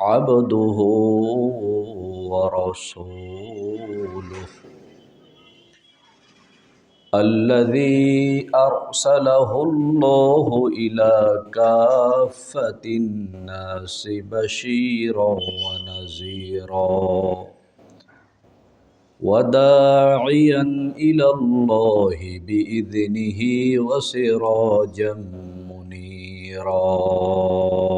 عبده ورسوله. الذي أرسله الله إلى كافة الناس بشيرا ونذيرا. وداعيا إلى الله بإذنه وسراجا منيرا.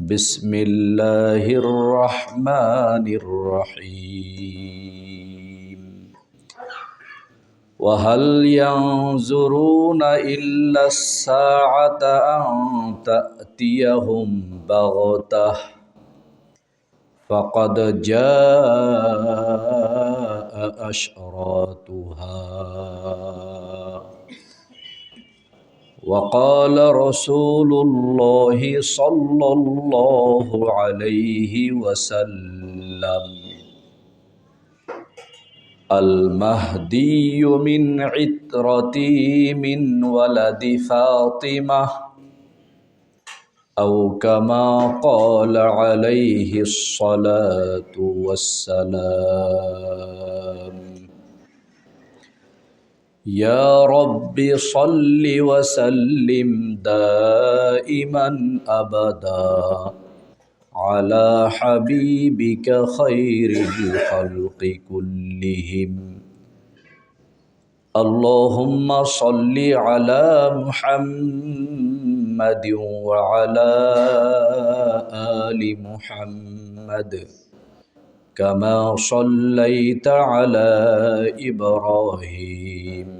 بسم الله الرحمن الرحيم. وهل ينظرون إلا الساعة أن تأتيهم بغتة؟ فقد جاء أشراتها وقال رسول الله صلى الله عليه وسلم المهدي من عترتي من ولد فاطمة أو كما قال عليه الصلاة والسلام. يا رب صل وسلم دائما أبدا على حبيبك خير الخلق كلهم. اللهم صل على محمد وعلى آل محمد. كما صليت على إبراهيم.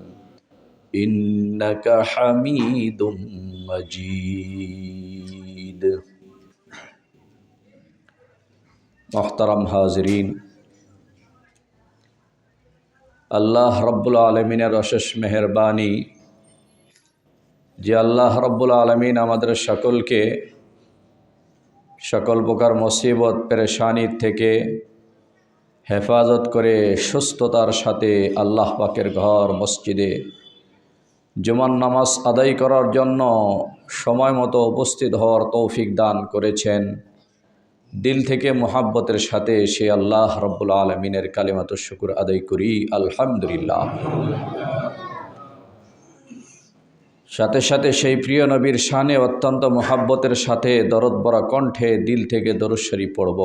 إنك حميد مجيد محترم حاضرین আল্লাহ রব্বুল আলমিনের অশেষ মেহরবানি যে আল্লাহ রব্বুল আলমিন আমাদের সকলকে সকল প্রকার মুসিবত পেরেশানির থেকে হেফাজত করে সুস্থতার সাথে আল্লাহ পাকের ঘর মসজিদে জুমান নামাজ আদায় করার জন্য সময় মতো উপস্থিত হওয়ার তৌফিক দান করেছেন। দিল থেকে মোহাব্বতের সাথে সে আল্লাহ রব্বুল আলমিনের কালিমাত শুকুর আদায় করি, আলহামদুলিল্লাহ। সাথে সাথে সেই প্রিয় নবীর শানে অত্যন্ত মোহাব্বতের সাথে দরদ বরা কণ্ঠে দিল থেকে দরুশ্বরী পড়ব।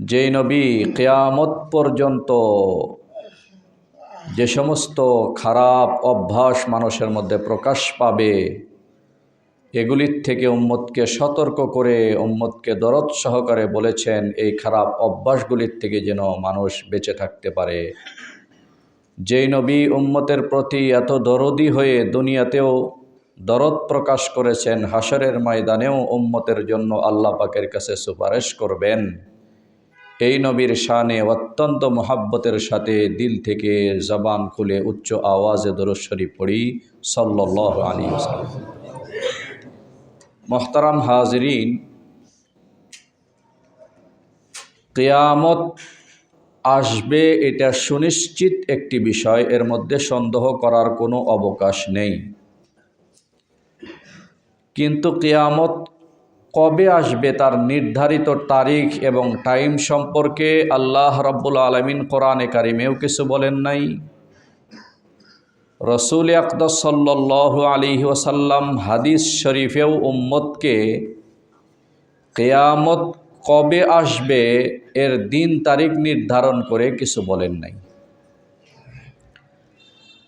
যেই নবী কেয়ামত পর্যন্ত যে সমস্ত খারাপ অভ্যাস মানুষের মধ্যে প্রকাশ পাবে, এগুলির থেকে উম্মতকে সতর্ক করে, উম্মতকে দরদ সহকারে বলেছেন, এই খারাপ অভ্যাসগুলির থেকে যেন মানুষ বেঁচে থাকতে পারে। যেই নবী উম্মতের প্রতি এত দরদি হয়ে দুনিয়াতেও দরদ প্রকাশ করেছেন হাসরের ময়দানেও উম্মতের জন্য আল্লাহ পাকের কাছে সুপারিশ করবেন। এই নবীর শানে অত্যন্ত মহাব্বতের সাথে দিল থেকে জবান খুলে উচ্চ আওয়াজে দরশ্বরী পড়ি সাল্লাহ আলী মোহতারাম হাজরিন, কেয়ামত আসবে এটা সুনিশ্চিত একটি বিষয়, এর মধ্যে সন্দেহ করার কোনো অবকাশ নেই। কিন্তু কেয়ামত কবে আসবে তার নির্ধারিত তারিখ এবং টাইম সম্পর্কে আল্লাহ রব্বুল আলমিন কোরআনে কারিমেও কিছু বলেন নাই? রসুল আকদস সাল্লাহ আলী ওসাল্লাম হাদিস শরীফেও উম্মতকে কেয়ামত কবে আসবে এর দিন তারিখ নির্ধারণ করে কিছু বলেন নাই।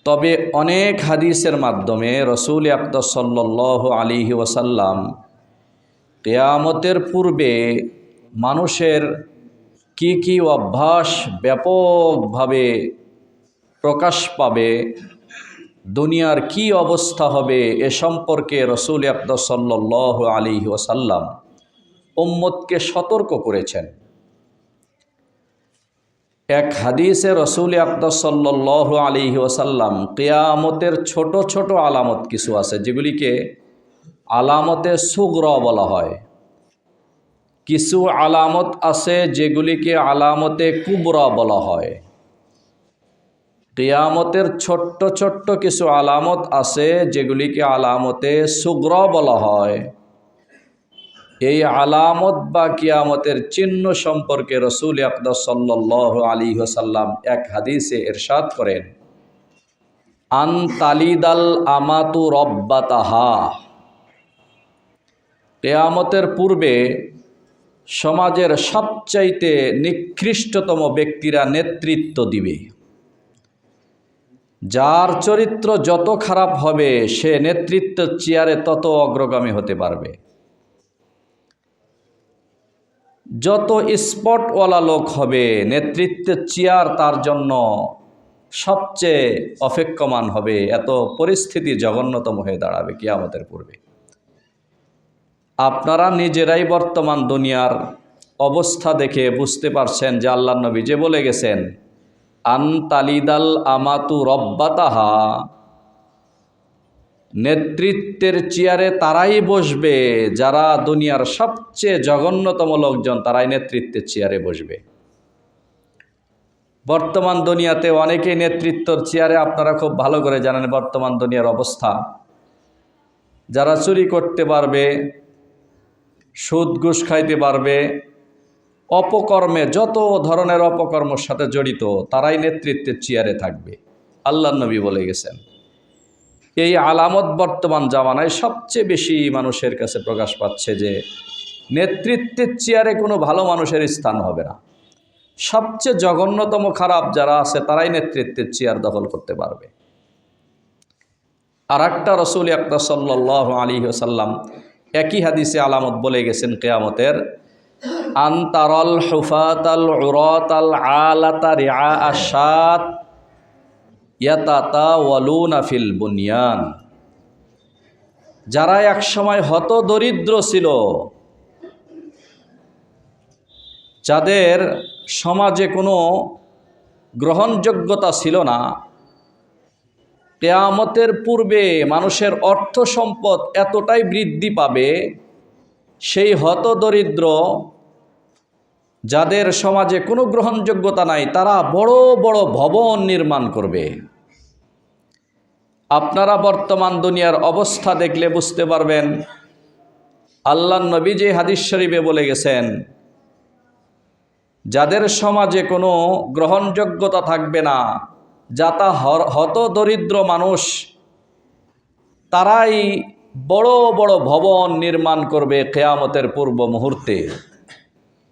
তবে অনেক হাদিসের মাধ্যমে রসুল আকদস সাল্লাহ আলী ওসাল্লাম কেয়ামতের পূর্বে মানুষের কি কি অভ্যাস ব্যাপকভাবে প্রকাশ পাবে, দুনিয়ার কি অবস্থা হবে এ সম্পর্কে রসুল আকদস সাল্লাহ আলী ওসাল্লাম উম্মতকে সতর্ক করেছেন। এক হাদিসে রসুল আকদস সাল্লাহ আলী ওসাল্লাম কেয়ামতের ছোট ছোট আলামত কিছু আছে যেগুলিকে আলামতে সুগ্র বলা হয়। কিছু আলামত আছে যেগুলিকে আলামতে কুবরা বলা হয়। কেয়ামতের ছোট্ট ছোট্ট কিছু আলামত আছে যেগুলিকে আলামতে সুগ্র বলা হয়। এই আলামত বা কিয়ামতের চিহ্ন সম্পর্কে রসুল আকদাস সাল্লাহ আলী হোসাল্লাম এক হাদিসে এরশাদ করেন। আন তালিদাল আমাতু রব্বাতাহা। কেয়ামতের পূর্বে সমাজের সবচাইতে নিকৃষ্টতম ব্যক্তিরা নেতৃত্ব দিবে। যার চরিত্র যত খারাপ হবে, সে নেতৃত্ব চেয়ারে তত অগ্রগামী হতে পারবে। যত স্পটওয়ালা লোক হবে নেতৃত্বের চেয়ার তার জন্য সবচেয়ে অপেক্ষমান হবে। এত পরিস্থিতি জঘন্যতম হয়ে দাঁড়াবে কিয়ামতের পূর্বে। আপনারা নিজেরাই বর্তমান দুনিয়ার অবস্থা দেখে বুঝতে পারছেন যে আল্লাহ নবী যে বলে গেছেন, আন্তালিদাল আমাতু রব্বাতাহা। নেতৃত্বের চেয়ারে তারাই বসবে, যারা দুনিয়ার সবচেয়ে জঘন্যতম লোকজন, তারাই নেতৃত্বের চেয়ারে বসবে। বর্তমান দুনিয়াতে অনেকেই নেতৃত্বর চেয়ারে, আপনারা খুব ভালো করে জানেন বর্তমান দুনিয়ার অবস্থা। যারা চুরি করতে পারবে সুদ ঘুষ খাইতে পারবে। অপকর্মে যত ধরনের অপকর্মের সাথে জড়িত, তারাই নেতৃত্বের চেয়ারে থাকবে। আল্লাহ নবী বলে গেছেন, এই আলামত বর্তমান জামানায় সবচেয়ে বেশি মানুষের কাছে প্রকাশ পাচ্ছে যে, নেতৃত্বের চেয়ারে কোনো ভালো মানুষের স্থান হবে না। সবচেয়ে জঘন্যতম খারাপ যারা আছে, তারাই নেতৃত্বের চেয়ার দখল করতে পারবে। আর একটা রসুল একটা সাল্লাহ আলী সাল্লাম একই হাদিসে আলামত বলে গেছেন কেয়ামতের, আন্তারল হুফাতাল উরতাল আলাতা রিয়া আশাত ইয়াতাতা বুনিয়ান। যারা একসময় হত দরিদ্র ছিল, যাদের সমাজে কোনো গ্রহণযোগ্যতা ছিল না কেয়ামতের পূর্বে মানুষের অর্থ সম্পদ এতটাই বৃদ্ধি পাবে, সেই হত দরিদ্র যাদের সমাজে কোনো গ্রহণযোগ্যতা নাই, তারা বড় বড় ভবন নির্মাণ করবে। আপনারা বর্তমান দুনিয়ার অবস্থা দেখলে বুঝতে পারবেন, আল্লাহ নবী যে হাদিস শরীফে বলে গেছেন, যাদের সমাজে কোনো গ্রহণযোগ্যতা থাকবে না যাতা হত দরিদ্র মানুষ, তারাই বড় বড় ভবন নির্মাণ করবে কেয়ামতের পূর্ব মুহূর্তে।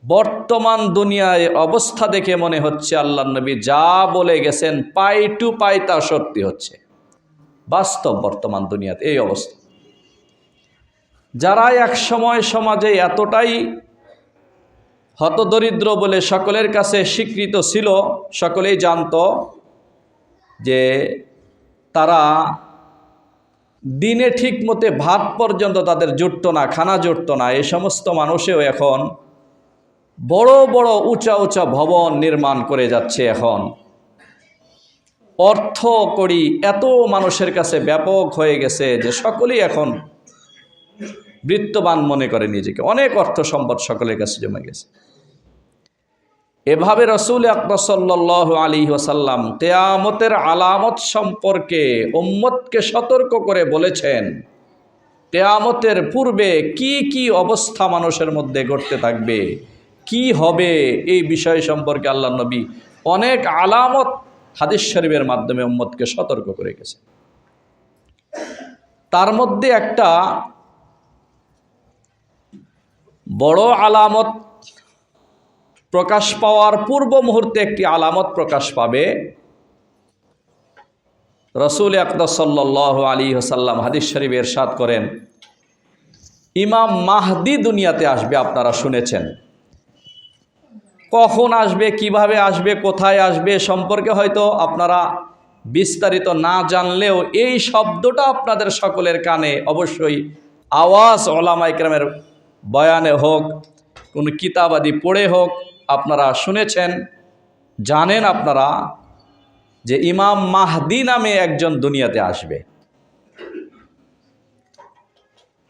বর্তমান দুনিয়ায় অবস্থা দেখে মনে হচ্ছে আল্লাহ নবী যা বলে গেছেন পাই টু পাই তা সত্যি হচ্ছে। বাস্তব বর্তমান দুনিয়াতে এই অবস্থা। যারা এক সময় সমাজে এতটাই হতদরিদ্র বলে সকলের কাছে স্বীকৃত ছিল, সকলেই জানত যে তারা দিনে ঠিক মতে ভাত পর্যন্ত তাদের জুটত না, খানা জুটত না। এই সমস্ত মানুষেও এখন বড় বড়, উঁচা উঁচা ভবন নির্মাণ করে যাচ্ছে এখন। অর্থ করি এত মানুষের কাছে ব্যাপক হয়ে গেছে যে সকলেই এখন বৃত্তবান মনে করে নিজেকে। অনেক অর্থ সম্পদ সকলের কাছে জমে গেছে। এভাবে রসুল আকবর সাল্লাহ আলী ওসাল্লাম তেয়ামতের আলামত সম্পর্কে উম্মতকে সতর্ক করে বলেছেন তেয়ামতের পূর্বে কি কি অবস্থা মানুষের মধ্যে ঘটতে থাকবে, কি হবে এই বিষয় সম্পর্কে আল্লাহ নবী অনেক আলামত হাদিস শরীফের মাধ্যমে উম্মতকে সতর্ক করে গেছে তার মধ্যে একটা বড় আলামত প্রকাশ পাওয়ার পূর্ব মুহূর্তে একটি আলামত প্রকাশ পাবে। রসুল আকদর সাল্লাহ আলী হাসাল্লাম হাদিস শরীফ এরশাদ করেন, ইমাম মাহদি দুনিয়াতে আসবে, আপনারা শুনেছেন। কখন আসবে, কীভাবে আসবে, কোথায় আসবে সম্পর্কে হয়তো আপনারা বিস্তারিত না জানলেও এই শব্দটা আপনাদের সকলের কানে অবশ্যই আওয়াজ ওলামা ইকরামের বয়ানে হোক, কোনো কিতাবাদি পড়ে হোক আপনারা শুনেছেন, জানেন আপনারা যে ইমাম মাহদি নামে একজন দুনিয়াতে আসবে।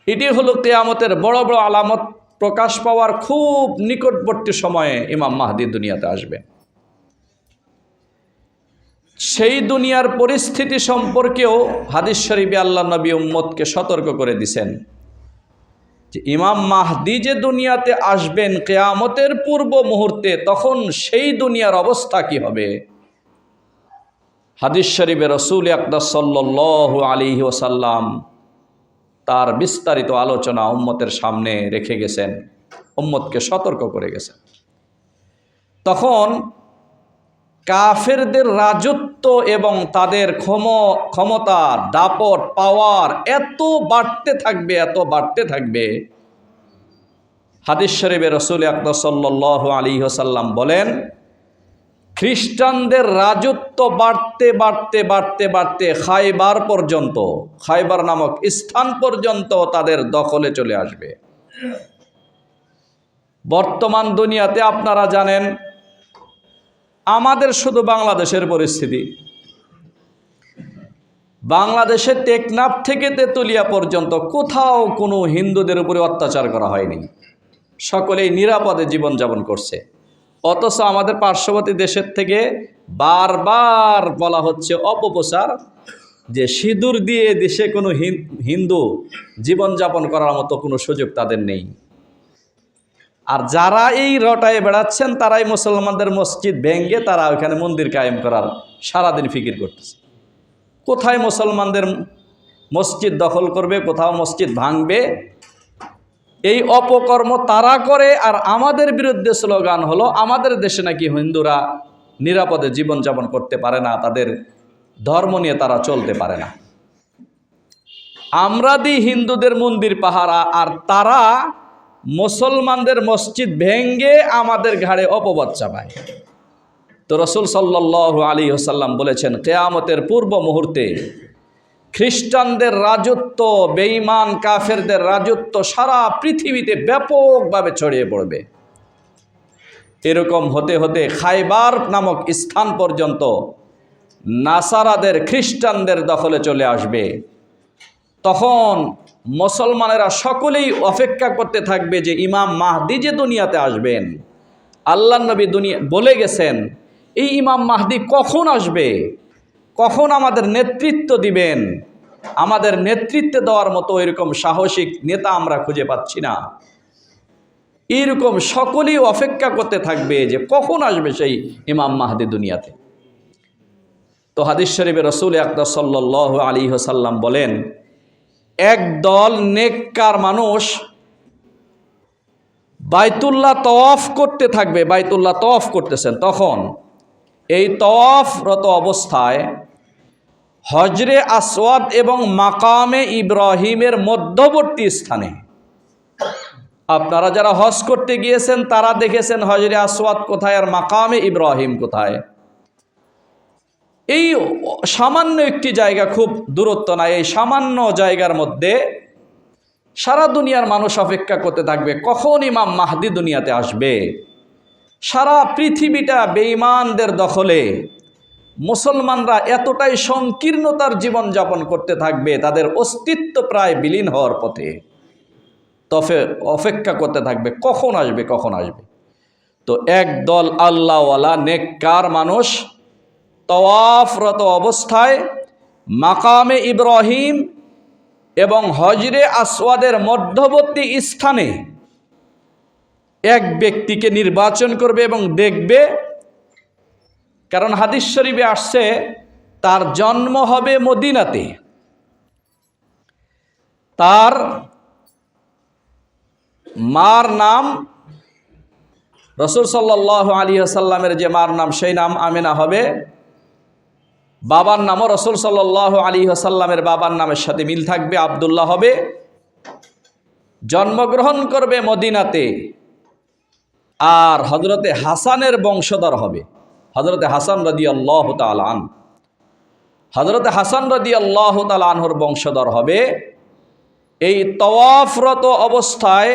এটি হলো কেয়ামতের বড় বড় আলামত প্রকাশ পাওয়ার খুব নিকটবর্তী সময়ে ইমাম মাহদি দুনিয়াতে আসবে। সেই দুনিয়ার পরিস্থিতি সম্পর্কেও হাদিস শরীফে আল্লাহ নবী উম্মদকে সতর্ক করে দিছেন। ইমাম মাহদি যে দুনিয়াতে আসবেন কেয়ামতের পূর্ব মুহূর্তে, তখন সেই দুনিয়ার অবস্থা কি হবে? হাদিস শরীফে রসুল আকদাস সাল্লাহ আলী ওসাল্লাম তার বিস্তারিত আলোচনা উম্মতের সামনে রেখে গেছেন, উম্মতকে সতর্ক করে গেছেন। তখন কাফেরদের রাজত্ব এবং তাদের ক্ষম, ক্ষমতা, দাপট, পাওয়ার এত বাড়তে থাকবে, এত বাড়তে থাকবে। হাদিস শরীফে রসুল আকবর সাল্লাহ আলী হোসাল্লাম বলেন, খ্রিস্টানদের রাজত্ব বাড়তে বাড়তে বাড়তে বাড়তে খাইবার পর্যন্ত, খাইবার নামক স্থান পর্যন্ত তাদের দখলে চলে আসবে। বর্তমান দুনিয়াতে আপনারা জানেন আমাদের শুধু বাংলাদেশের পরিস্থিতি। বাংলাদেশে টেকনাফ থেকে তেতুলিয়া পর্যন্ত কোথাও কোনো হিন্দুদের উপরে অত্যাচার করা হয়নি। সকলেই নিরাপদে জীবনযাপন করছে। অথচ আমাদের পার্শ্ববর্তী দেশের থেকে বারবার বলা হচ্ছে অপপ্রচার, যে সিঁদুর দিয়ে দেশে কোনো হিন্দু জীবনযাপন করার মতো কোনো সুযোগ তাদের নেই। আর যারা এই রটায় বেড়াচ্ছেন, তারাই মুসলমানদের মসজিদ ভেঙ্গে তারা ওইখানে মন্দির কায়েম করার সারাদিন ফিকির করতেছে। কোথায় মুসলমানদের মসজিদ দখল করবে, কোথাও মসজিদ ভাঙবে? এই অপকর্ম তারা করে, আর আমাদের বিরুদ্ধে স্লোগান হলো, আমাদের দেশে নাকি হিন্দুরা নিরাপদে জীবনযাপন করতে পারে না, তাদের ধর্ম নিয়ে তারা চলতে পারে না। আমরা দিই হিন্দুদের মন্দির পাহারা, আর তারা মুসলমানদের মসজিদ ভেঙ্গে আমাদের ঘাড়ে অপবাদ চাপায়। তো রসুল সাল্লাহ আলী হোসাল্লাম বলেছেন, কেয়ামতের পূর্ব মুহূর্তে খ্রিস্টানদের রাজত্ব, বেঈমান কাফেরদের রাজত্ব সারা পৃথিবীতে ব্যাপকভাবে ছড়িয়ে পড়বে। এরকম হতে হতে খাইবার নামক স্থান পর্যন্ত নাসারাদের খ্রিস্টানদের দখলে চলে আসবে। তখন মুসলমানেরা সকলেই অপেক্ষা করতে থাকবে যে ইমাম মাহদি যে দুনিয়াতে আসবেন। আল্লাহ নবী দুনিয়া বলে গেছেন, এই ইমাম মাহদি কখন আসবে? কখন আমাদের নেতৃত্ব দিবেন? আমাদের নেতৃত্বে দেওয়ার মতো এরকম সাহসিক নেতা আমরা খুঁজে পাচ্ছি না। এইরকম সকলেই অপেক্ষা করতে থাকবে যে কখন আসবে সেই ইমাম মাহদি দুনিয়াতে। তো হাদিস শরীফে রসুল আকদর সাল্লাহ আলী হাসাল্লাম বলেন একদল নেককার মানুষ বাইতুল্লাহ তওয়াফ করতে থাকবে, বাইতুল্লাহ তওয়াফ করতেছেন। তখন এই তওয়াফরত অবস্থায় হজরে আসওয়াদ এবং মাকামে ইব্রাহিমের মধ্যবর্তী স্থানে। আপনারা যারা হজ করতে গিয়েছেন, তারা দেখেছেন হজরে আসওয়াদ কোথায় আর মাকামে ইব্রাহিম কোথায়। এই সামান্য একটি জায়গা খুব দূরত্ব না এই সামান্য জায়গার মধ্যে সারা দুনিয়ার মানুষ অপেক্ষা করতে থাকবে, কখন ইমাম মাহদি দুনিয়াতে আসবে? সারা পৃথিবীটা বেঈমানদের দখলে, মুসলমানরা এতটাই সংকীর্ণতার জীবনযাপন করতে থাকবে, তাদের অস্তিত্ব প্রায় বিলীন হওয়ার পথে। তফে, অপেক্ষা করতে থাকবে, কখন আসবে কখন আসবে? তো একদল আল্লাহওয়ালা, নেককার মানুষ তওয়াফরত অবস্থায় মাকামে ইব্রাহিম এবং হজরে আসওয়াদের মধ্যবর্তী স্থানে এক ব্যক্তিকে নির্বাচন করবে এবং দেখবে, কারণ হাদিস শরীফে আসছে, তার জন্ম হবে মদিনাতে। তার মার নাম রসুল সাল্লাহ আলী আসাল্লামের যে মার নাম, সেই নাম আমেনা হবে। বাবার নামও রসুল সাল্লাহ আলী আসাল্লামের বাবার নামের সাথে মিল থাকবে, আবদুল্লাহ হবে। জন্মগ্রহণ করবে মদিনাতে। আর হজরতে হাসানের বংশধর হবে। হজরতে হাসান রদি আল্লাহ তালান হজরতে হাসান রদি আল্লাহ তালানহর বংশধর হবে। এই তওয়াফরত অবস্থায়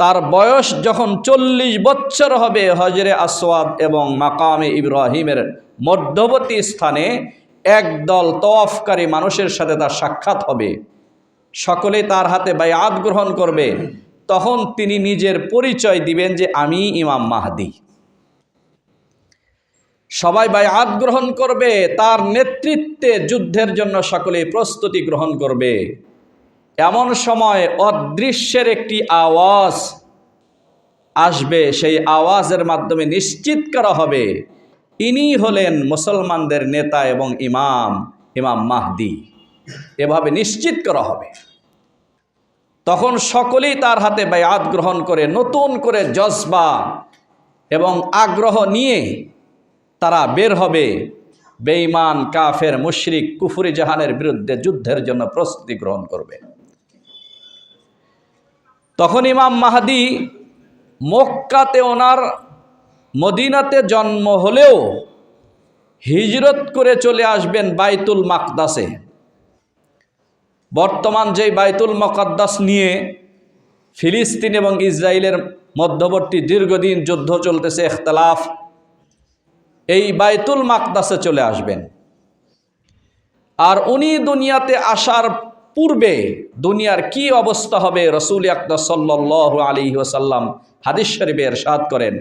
তার বয়স যখন চল্লিশ বছর হবে হজরে আসওয়াদ এবং মাকামে ইব্রাহিমের মধ্যবর্তী স্থানে একদল তওয়াফকারী মানুষের সাথে তার সাক্ষাৎ হবে। সকলে তার হাতে বায়াত গ্রহণ করবে। তখন তিনি নিজের পরিচয় দিবেন যে, আমি ইমাম মাহাদি। সবাই বায়াত গ্রহণ করবে। তার নেতৃত্বে যুদ্ধের জন্য সকলে প্রস্তুতি গ্রহণ করবে। এমন সময় অদৃশ্যের একটি আওয়াজ আসবে। সেই আওয়াজের মাধ্যমে নিশ্চিত করা হবে ইনি হলেন মুসলমানদের নেতা এবং ইমাম ইমাম মাহদি। এভাবে নিশ্চিত করা হবে। তখন সকলেই তার হাতে বায়াত গ্রহণ করে, নতুন করে জজবা এবং আগ্রহ নিয়ে তারা বের হবে। বেঈমান, কাফের, মুশরিক, কুফুরি জাহানের বিরুদ্ধে যুদ্ধের জন্য প্রস্তুতি গ্রহণ করবে। তখন ইমাম মাহাদি মক্কাতে ওনার মদিনাতে জন্ম হলেও হিজরত করে চলে আসবেন বাইতুল মাকদাসে। বর্তমান যেই বাইতুল মকদ্দাস নিয়ে ফিলিস্তিন এবং ইসরায়েলের মধ্যবর্তী দীর্ঘদিন যুদ্ধ চলতেছে এখতলাফ, এই বাইতুল মাকদাসে চলে আসবেন। আর উনি দুনিয়াতে আসার পূর্বে দুনিয়ার কি অবস্থা হবে রসুল আকদর সাল্লাহ আলী ওসাল্লাম হাদিস শরীফে এরশাদ করেন।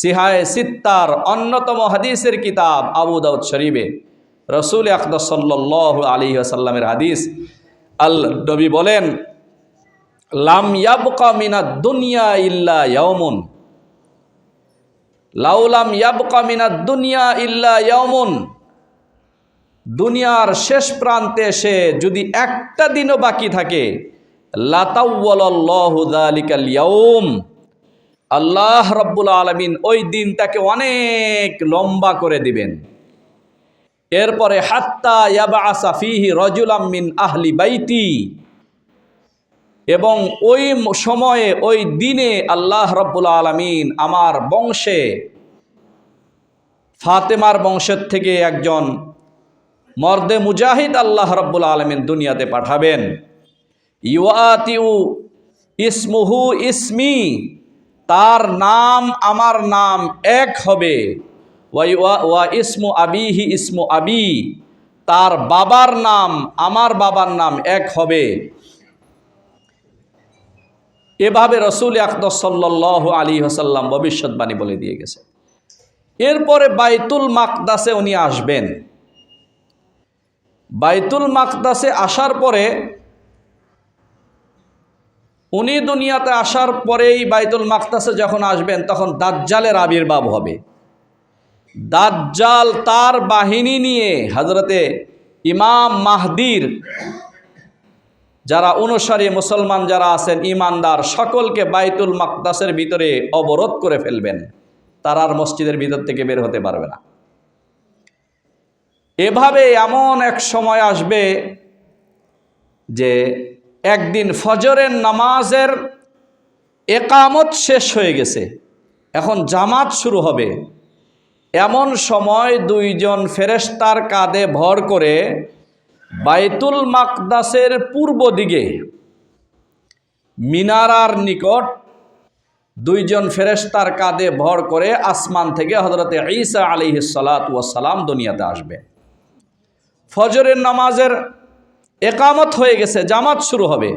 সিহায় সিত্তার অন্যতম হাদিসের কিতাব আবু দাউদ শরীফে। রসুল আকদর সাল্লাহ আলী ওসাল্লামের হাদিস। আল নবী বলেন, লাম ইয়াবকা মিনা দুনিয়া ইল্লা লাউলাম ইয়াবকা মিনা দুনিয়া ইল্লা দুনিয়ার শেষ প্রান্তে এসে যদি একটা দিনও বাকি থাকে লাতাউলিকাল আল্লাহ রব্বুল আলমিন ওই দিনটাকে অনেক লম্বা করে দিবেন। এরপরে হাত্তা ইয়াবা আসাফিহি রজুলাম মিন আহলি বাইতি। এবং ওই সময়ে, ওই দিনে আল্লাহ রব্বুল আলমিন আমার বংশে, ফাতেমার বংশের থেকে একজন মর্দে মুজাহিদ আল্লাহ রব্বুল আলমিন দুনিয়াতে পাঠাবেন। ইউআতিউ ইসমুহু ইসমি। তার নাম আমার নাম এক হবে। ওয়া ইসমু আবিহি ইসমু আবি। তার বাবার নাম আমার বাবার নাম এক হবে। এভাবে রসুল আকদর সাল্লাহ আলী হাসাল্লাম ভবিষ্যৎবাণী বলে দিয়ে গেছে। এরপরে বাইতুল মাকদাসে উনি আসবেন। বাইতুল মাকদাসে আসার পরে উনি দুনিয়াতে আসার পরেই বাইতুল মাকদাসে যখন আসবেন, তখন দাজ্জালের আবির্ভাব হবে। দাজ্জাল তার বাহিনী নিয়ে হজরতে ইমাম মাহদির, যারা অনুসারী মুসলমান যারা আছেন, ইমানদার, সকলকে বাইতুল মাকদাসের ভিতরে অবরোধ করে ফেলবেন। তারা আর মসজিদের ভিতর থেকে বের হতে পারবে না। এভাবে এমন এক সময় আসবে যে একদিন ফজরের নামাজের একামত শেষ হয়ে গেছে। এখন জামাত শুরু হবে। এমন সময় দুইজন ফেরেশতার কাঁধে ভর করে বাইতুল মাকদাসের পূর্ব দিকে, মিনারার নিকট দুইজন ফেরেশতার কাঁধে ভর করে আসমান থেকে হজরতে ঈসা আলী সালাম দুনিয়াতে আসবে। ফজরের নামাজের একামত হয়ে গেছে, জামাত শুরু হবে।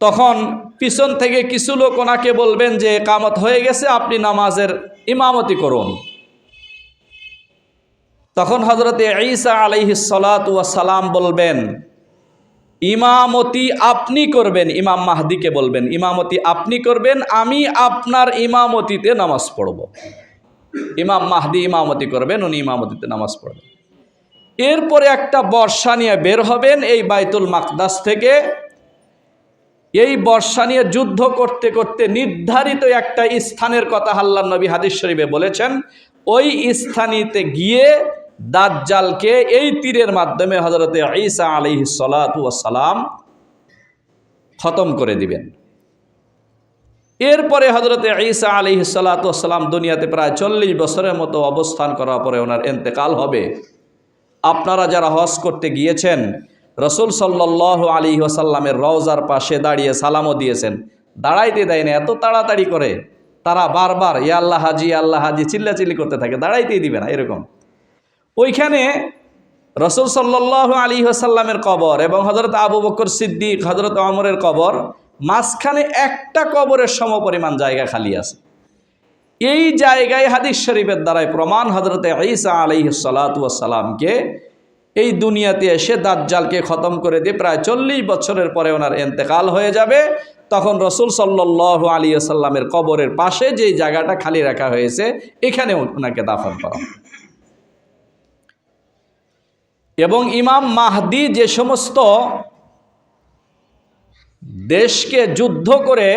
তখন পিছন থেকে কিছু লোক ওনাকে বলবেন যে, একামত হয়ে গেছে, আপনি নামাজের ইমামতি করুন। তখন হজরতে ঈসা সালাম বলবেন, ইমামতি আপনি করবেন, ইমাম মাহদিকে বলবেন, ইমামতি আপনি করবেন, আমি আপনার ইমামতিতে নামাজ পড়ব। ইমাম মাহদি ইমামতি করবেন, উনি ইমামতিতে নামাজ পড়বেন। এরপরে একটা বর্ষা নিয়ে বের হবেন এই বাইতুল মাকদাস থেকে। এই বর্ষা নিয়ে যুদ্ধ করতে করতে নির্ধারিত একটা স্থানের কথা হাল্লা নবী হাদিস শরীফে বলেছেন, ওই স্থানীতে গিয়ে দাজ্জালকে এই তীরের মাধ্যমে হজরতে ঈসা আলী সালাম খতম করে দিবেন। এরপরে হজরতে ঈসা আলী সালাতাম দুনিয়াতে প্রায় চল্লিশ বছরের মতো অবস্থান করার পরে ওনার এন্তেকাল হবে। আপনারা যারা হজ করতে গিয়েছেন, রসুল সাল্লাহ আলী ওসাল্লামের রওজার পাশে দাঁড়িয়ে সালামও দিয়েছেন। দাঁড়াইতে দেয় না, এত তাড়াতাড়ি করে। তারা বারবার ইয়া আল্লাহ হাজি আল্লাহ হাজি, চিল্লাচিল্লি করতে থাকে, দাঁড়াইতেই দিবে না, এরকম। ওইখানে রসুল সাল্লাহ আলী ওসাল্লামের কবর এবং হজরত আবু বকর সিদ্দিক হজরত অমরের কবর, মাঝখানে একটা কবরের সমপরিমাণ জায়গা খালি আছে। এই জায়গায় হাদিস শরীফের দ্বারাই প্রমাণ হজরতে ঈসা আলী সালাতামকে এই দুনিয়াতে এসে দাজ্জালকে খতম করে দিয়ে প্রায় চল্লিশ বছরের পরে ওনার এন্তেকাল হয়ে যাবে। তখন রসুল সাল্লাহ আলী সাল্লামের কবরের পাশে যেই জায়গাটা খালি রাখা হয়েছে, এখানে ওনাকে দাফন করা এবং ইমাম মাহদি যে সমস্ত দেশকে যুদ্ধ করে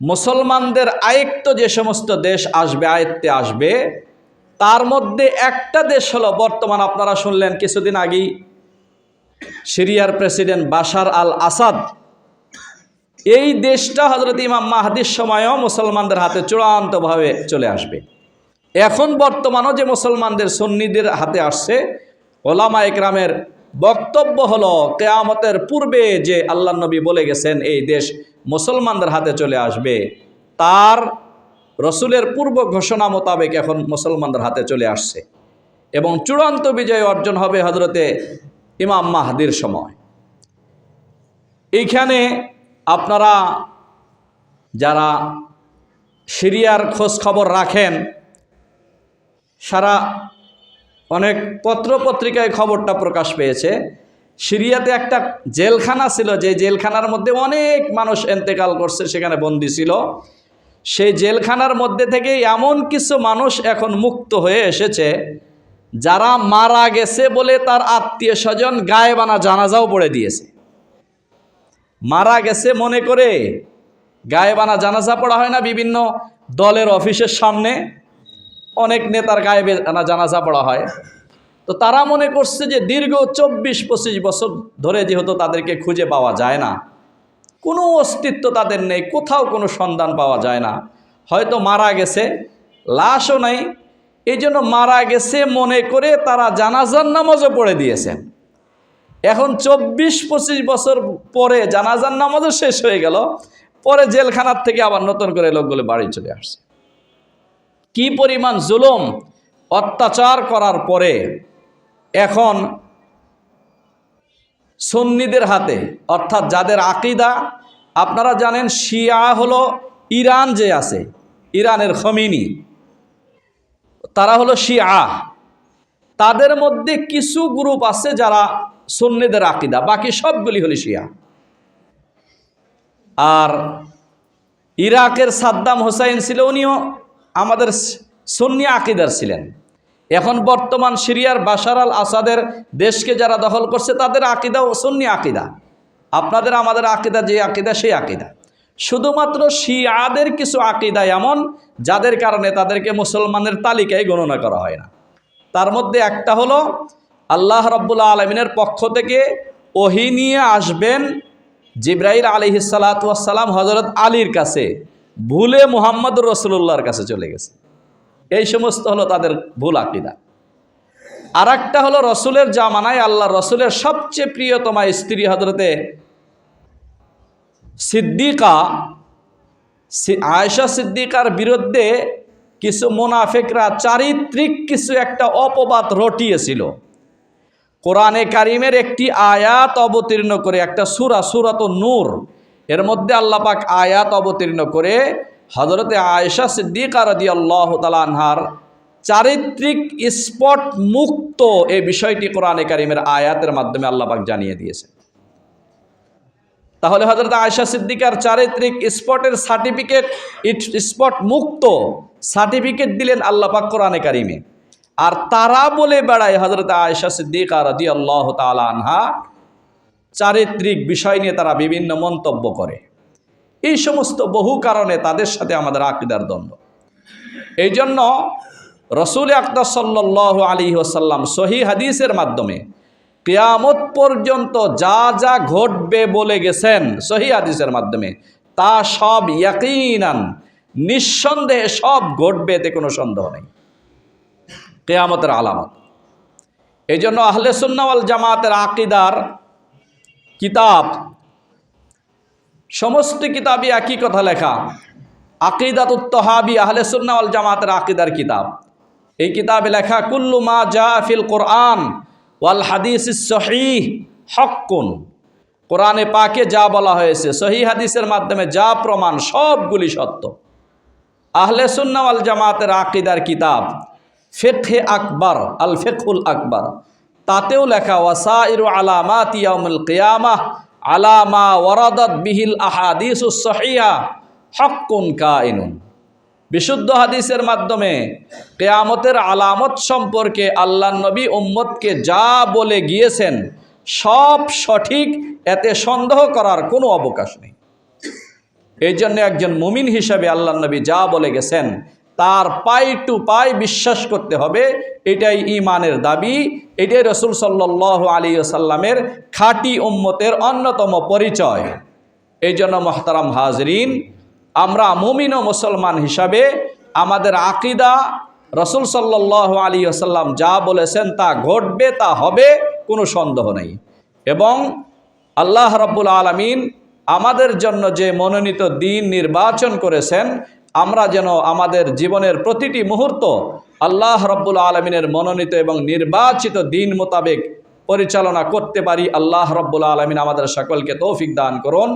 মুসলমানদের আয়ত্ত যে সমস্ত দেশ আসবে, আয়ত্তে আসবে, তার মধ্যে একটা দেশ হলো, বর্তমান আপনারা শুনলেন কিছুদিন আগেই সিরিয়ার প্রেসিডেন্ট বাশার আল আসাদ। এই দেশটা হজরত ইমাম মাহাদির সময়ও মুসলমানদের হাতে চূড়ান্তভাবে চলে আসবে। এখন বর্তমানও যে মুসলমানদের সন্নিদের হাতে আসছে ওলামা একরামের বক্তব্য হলো কেয়ামতের পূর্বে যে আল্লাহ নবী বলে গেছেন, এই দেশ মুসলমানদের হাতে চলে আসবে। তার রসুলের পূর্ব ঘোষণা মোতাবেক এখন মুসলমানদের হাতে চলে আসছে। এবং চূড়ান্ত বিজয় অর্জন হবে হজরতে ইমাম মাহাদির সময়। এইখানে আপনারা যারা সিরিয়ার খোঁজ খবর রাখেন, সারা অনেক পত্র পত্রিকায় খবরটা প্রকাশ পেয়েছে। সিরিয়াতে একটা জেলখানা ছিল, যে জেলখানার মধ্যে অনেক মানুষ এন্তেকাল করছে, সেখানে বন্দি ছিল। সেই জেলখানার মধ্যে থেকে এমন কিছু মানুষ এখন মুক্ত হয়ে এসেছে, যারা মারা গেছে বলে তার আত্মীয় স্বজন গায়েবানা জানাজাও পড়ে দিয়েছে। মারা গেছে মনে করে, গায়েবানা জানাজা পড়া হয় না বিভিন্ন দলের অফিসের সামনে। অনেক নেতার গায়ে জানাজা পড়া হয়। তো তারা মনে করছে যে দীর্ঘ চব্বিশ পঁচিশ বছর ধরে যেহেতু তাদেরকে খুঁজে পাওয়া যায় না, কোনো অস্তিত্ব তাদের নেই, কোথাও কোনো সন্ধান পাওয়া যায় না। হয়তো মারা গেছে, লাশও নাই এই জন্য মারা গেছে মনে করে তারা জানাজার নামাজও পড়ে দিয়েছেন। এখন চব্বিশ পঁচিশ বছর পরে জানাজার নামাজও শেষ হয়ে গেল, পরে জেলখানার থেকে আবার নতুন করে লোকগুলো বাড়ি চলে আসছে। কি পরিমাণ জুলুম অত্যাচার করার পরে এখন সন্নিদের হাতে, অর্থাৎ যাদের আকিদা, আপনারা জানেন শিয়া হলো ইরান যে আছে, ইরানের খমিনি। তারা হলো শিয়া। তাদের মধ্যে কিছু গ্রুপ আছে যারা সন্নিদের আকিদা, বাকি সবগুলি হলো শিয়া। আর ইরাকের সাদ্দাম হোসাইন ছিল, উনিও আমাদের সন্নি আকিদার ছিলেন। এখন বর্তমান সিরিয়ার বাশার আল আসাদের দেশকে যারা দখল করছে, তাদের আকিদা ও সন্নি আকিদা। আপনাদের, আমাদের আকিদা যে আকিদা, সেই আকিদা। শুধুমাত্র শিয়াদের কিছু আকিদা এমন, যাদের কারণে তাদেরকে মুসলমানের তালিকায় গণনা করা হয় না। তার মধ্যে একটা হলো, আল্লাহ রব্বুল্লা আলমিনের পক্ষ থেকে ওহি নিয়ে আসবেন জিব্রাহিল আলিহিসালাতাম হজরত আলীর কাছে। ভুলে মুহাম্মদুর রসুল্লাহর কাছে চলে গেছে। এই সমস্ত হলো তাদের ভুল আকিদা। আর একটা হলো রসুলের জামানায় আল্লাহ রসুলের সবচেয়ে প্রিয়তমা স্ত্রী হজরতে সিদ্দিকা। সি- আয়েশা সিদ্দিকার বিরুদ্ধে কিছু মোনাফেকরা চারিত্রিক কিছু একটা অপবাদ রটিয়েছিল। কোরআনে কারিমের একটি আয়াত অবতীর্ণ করে একটা সুরা সুরাত নূর এর মধ্যে আল্লাহ পাক আয়াত অবতীর্ণ করে হজরতে আয়েশা সিদ্দিকা রদি আল্লাহ তালানহার চারিত্রিক স্পট মুক্ত এই বিষয়টি কোরআনে কারিমের আয়াতের মাধ্যমে আল্লাহ পাক জানিয়ে দিয়েছে। তাহলে হজরত আয়সা সিদ্দিকার চারিত্রিক স্পটের সার্টিফিকেট, ইট, স্পট মুক্ত সার্টিফিকেট দিলেন আল্লাহ পাক কোরআনে কারিমে। আর তারা বলে বেড়ায় হজরত আয়সা সিদ্দিকা রদি আল্লাহ আনহা চারিত্রিক বিষয় নিয়ে তারা বিভিন্ন মন্তব্য করে। এই সমস্ত বহু কারণে তাদের সাথে আমাদের আকিদার দ্বন্দ্ব। এই জন্য রসুল আক্তার সাল্লাহ আলী ওসাল্লাম সহি হাদিসের মাধ্যমে কেয়ামত পর্যন্ত যা যা ঘটবে বলে গেছেন সহি হাদিসের মাধ্যমে, তা সব ইয়াকিনান, নিঃসন্দেহে সব ঘটবে এতে কোনো সন্দেহ নেই। কেয়ামতের আলামত। এই জন্য আহলে সুন্নাওয়াল জামাতের আকিদার কিতাব। সমস্ত কিতাবই একই কথা লেখা। আকিদাত উত্তহাবি আহলে সুন্নাওয়াল জামাতের আকিদার কিতাব। এই কিতাবে লেখা, কুল্লু মা জা ফিল কোরআন ওয়াল হাদিস সহিহ হকুন কোরআনে পাকে যা বলা হয়েছে সহি হাদিসের মাধ্যমে যা প্রমাণ, সবগুলি সত্য। আহলে সুন্নাওয়াল জামাতের আকিদার কিতাব, ফেকহে আকবর, আল ফেকুল আকবর। তাতেও লেখা ওয়াসাইরু আলামা ইয়াউমুল কিয়ামাহ আলামা ওয়ারাদাত বিহিল আহাদিস হকুন কাইনুন বিশুদ্ধ হাদিসের মাধ্যমে কেয়ামতের আলামত সম্পর্কে আল্লাহ নবী উম্মতকে যা বলে গিয়েছেন, সব সঠিক, এতে সন্দেহ করার কোনো অবকাশ নেই। এই জন্য একজন মুমিন হিসাবে আল্লাহ নবী যা বলে গেছেন তার পাই টু পাই বিশ্বাস করতে হবে। এটাই ইমানের দাবি। এটাই রসুল সাল্লাহ আলী সাল্লামের খাঁটি উম্মতের অন্যতম পরিচয়। এই জন্য মহতারাম হাজরিন, আমরা মুমিন ও মুসলমান হিসাবে আমাদের আকিদা, রসুল সাল্লাহ আলী আসাল্লাম যা বলেছেন তা ঘটবে, তা হবে, কোনো সন্দেহ নেই। এবং আল্লাহ রব্বুল আলমিন আমাদের জন্য যে মনোনীত দিন নির্বাচন করেছেন আমরা যেন আমাদের জীবনের প্রতিটি মুহূর্ত আল্লাহ রব্বুল আলমিনের মনোনীত এবং নির্বাচিত দিন মোতাবেক পরিচালনা করতে পারি। আল্লাহ রব্বুল আলমিন আমাদের সকলকে তৌফিক দান করুন।